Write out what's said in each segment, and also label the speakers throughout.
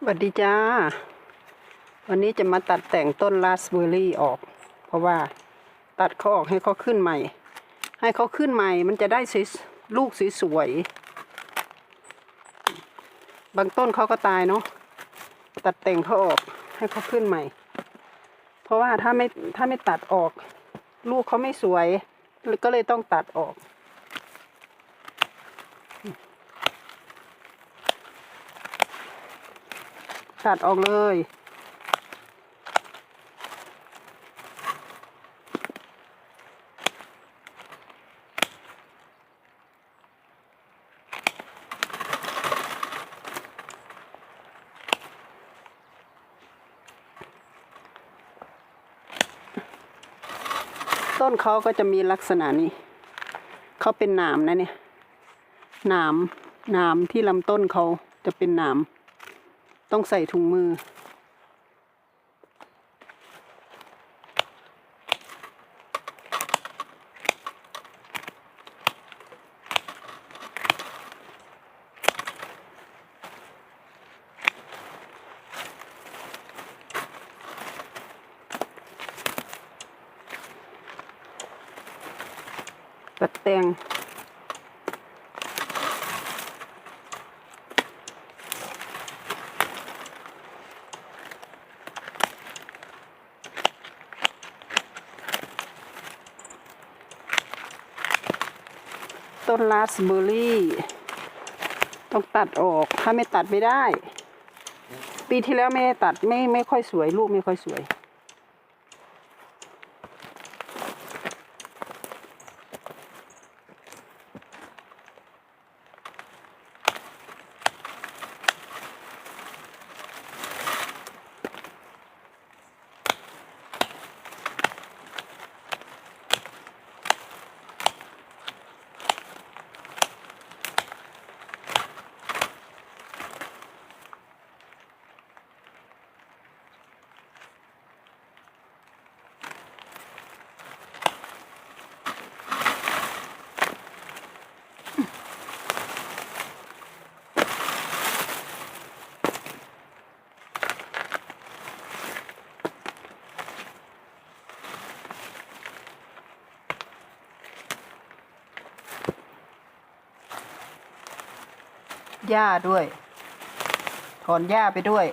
Speaker 1: สวัสดีจ้า วันนี้จะมาตัดแต่งต้นราสเบอร์รี่ออก เพราะว่าตัดเขาออกให้เขาขึ้นใหม่ ให้เขาขึ้นใหม่ มันจะได้สวยลูกสวยๆบางต้นเขาก็ตายเนาะตัดแต่งเขาออกให้เขาขึ้นใหม่ เพราะว่าถ้าไม่ถ้าไม่ตัดออก ลูกเขาไม่สวยก็เลยต้องตัดออก ตัดออกเลยต้นเขาก็จะมีลักษณะนี้ เขาเป็นหนามนะเนี่ย หนาม หนามที่ลำต้นเขาจะเป็นหนาม ต้องใส่ถุงมือ ตัดแต่ง ต้นราสเบอร์รี่ ต้องตัดออก ถ้าไม่ตัดไม่ได้ ปีที่แล้วไม่ได้ตัดไม่ไม่ค่อยสวย ลูกไม่ค่อยสวย หญ้าด้วย ถอนหญ้าไปด้วย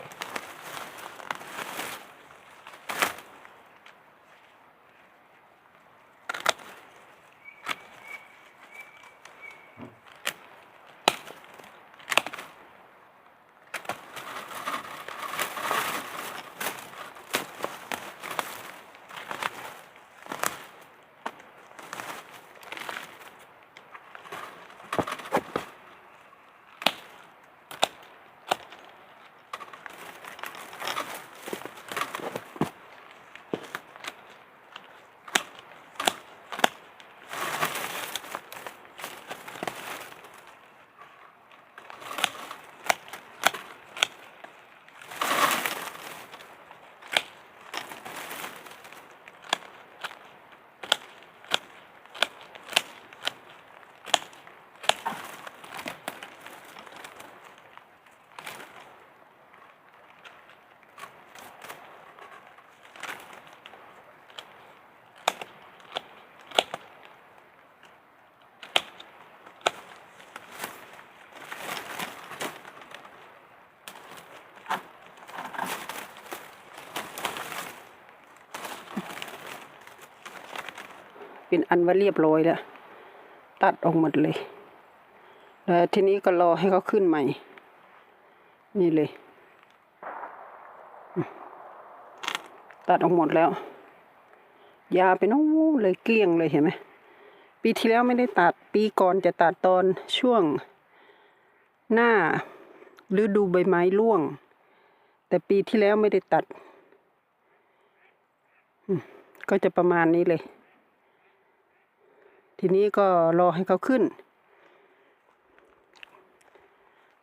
Speaker 1: เป็นอันว่าเรียบร้อยแล้ว ตัดออกหมดเลย แล้วทีนี้ก็รอให้เขาขึ้นใหม่ นี่เลย ตัดออกหมดแล้ว ยาไปโน้นเลยเกลี้ยงเลยเห็นไหมปีที่แล้วไม่ได้ตัดปีก่อนจะตัดตอนช่วงหน้าฤดูใบไม้ร่วง แต่ปีที่แล้วไม่ได้ตัด ก็จะประมาณนี้เลย ทีนี้ก็รอให้เขาขึ้น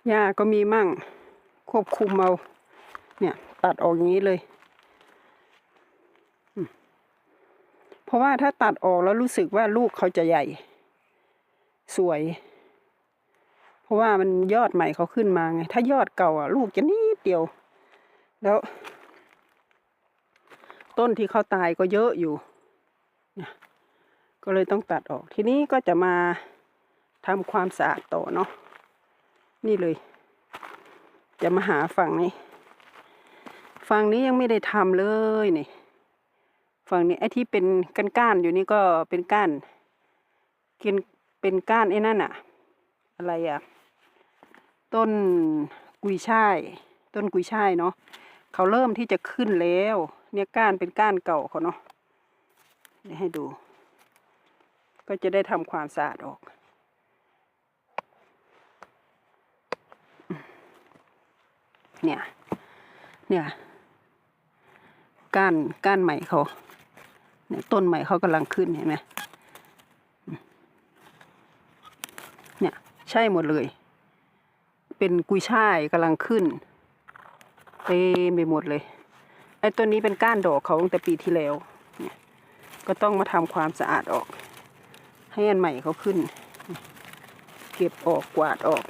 Speaker 1: หญ้าก็มีมั่ง ควบคุมเอาเนี่ย ตัดออกอย่างนี้เลย เพราะว่าถ้าตัดออกแล้วรู้สึกว่าลูกเขาจะใหญ่ สวย เพราะว่ามันยอดใหม่เขาขึ้นมาไง ถ้ายอดเก่าอะ ลูกจะนิดเดียว แล้ว ต้นที่เขาตายก็เยอะอยู่เนี่ย ก็เลยต้องตัดออก ทีนี้ก็จะมาทำความสะอาดต่อเนาะ นี่เลย จะมาหาฝั่งนี้ ฝั่งนี้ยังไม่ได้ทำเลยนี่ ฝั่งนี้ไอ้ที่เป็นก้านๆอยู่นี่ก็เป็นก้านกินเป็นก้านไอ้นั่นอะอะไรอะต้นกุยช่าย ต้นกุยช่ายเนาะเขาเริ่มที่จะขึ้นแล้ว เนี่ยก้านเป็นก้านเก่าเขาเนาะเดี๋ยวให้ดู ก็จะได้ทำความสะอาดออก เนี่ย เนี่ย ก้านก้านใหม่เขาเนี่ยต้นใหม่เขากำลังขึ้นเห็นไหมเนี่ย ใช่หมดเลย เป็นกุยช่ายกำลังขึ้นเต็มไปหมดเลยไอ้ต้นนี้เป็นก้านดอกเขาตั้งแต่ปีที่แล้วเนี่ยก็ต้องมาทำความสะอาดออก ให้อันใหม่เขาขึ้น เก็บออกกวาดออก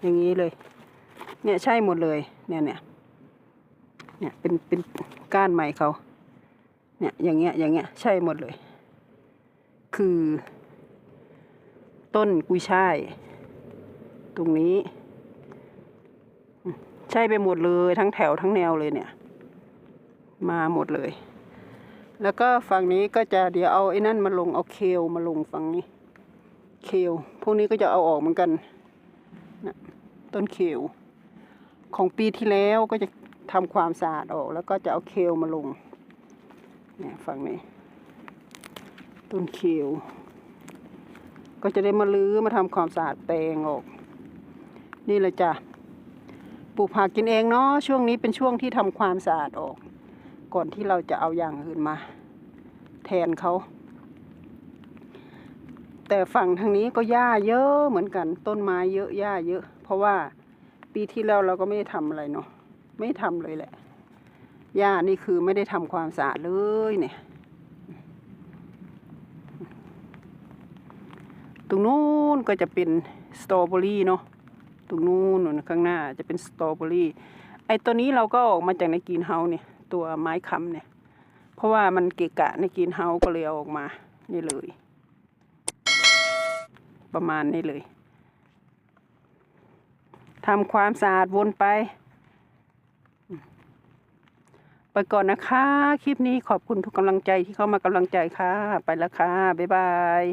Speaker 1: อย่างนี้เลย เนี่ยใช่หมดเลย เนี่ยเนี่ยเนี่ยเป็นเป็นก้านใหม่เขาเนี่ยอย่างเงี้ยอย่างเงี้ยใช่หมดเลย คือ ต้นกุยช่าย ตรงนี้ ใช่ไปหมดเลยทั้งแถวทั้งแนวเลยเนี่ย มาหมดเลย แล้วก็ฝั่งนี้ก็จะเดี๋ยวเอาไอ้นั่นมาลงเอาเคลมาลงฝั่งนี้ เคลพวกนี้ก็จะเอาออกเหมือนกันนะต้นเคลของปีที่แล้วก็จะทำความสะอาดออก แล้วก็จะเอาเคลมาลงเนี่ยฝั่งนี้ ต้นเคลก็จะได้มาลื้อมาทำความสะอาดแปลงออก นี่เลยจ้ะปลูกผักกินเองเนาะช่วงนี้เป็นช่วงที่ทำความสะอาดออก ก่อนที่เราจะเอาอย่างอื่นมา แทนเขา แต่ฝั่งทางนี้ก็หญ้าเยอะเหมือนกัน ต้นไม้เยอะหญ้าเยอะ เพราะว่าปีที่แล้วเราก็ไม่ได้ทำอะไรเนาะไม่ทำเลยแหละหญ้านี่คือไม่ได้ทำความสะอาดเลยเนี่ย ตรงนู้นก็จะเป็นสตรอเบอรี่เนาะตรงนู้นข้างหน้าจะเป็นสตรอเบอรี่ ไอตัวนี้เราก็ออกมาจากในกรีนเฮาส์เนี่ย ตัวไม้ค้ำเนี่ย เพราะว่ามันเกะกะในกรีนเฮาก็เลยเอาออกมา นี่เลย ประมาณนี้เลยทำความสะอาดวนไป ไปก่อนนะคะ คลิปนี้ขอบคุณทุกกำลังใจที่เข้ามากำลังใจค่ะ ไปแล้วค่ะ บ๊ายบาย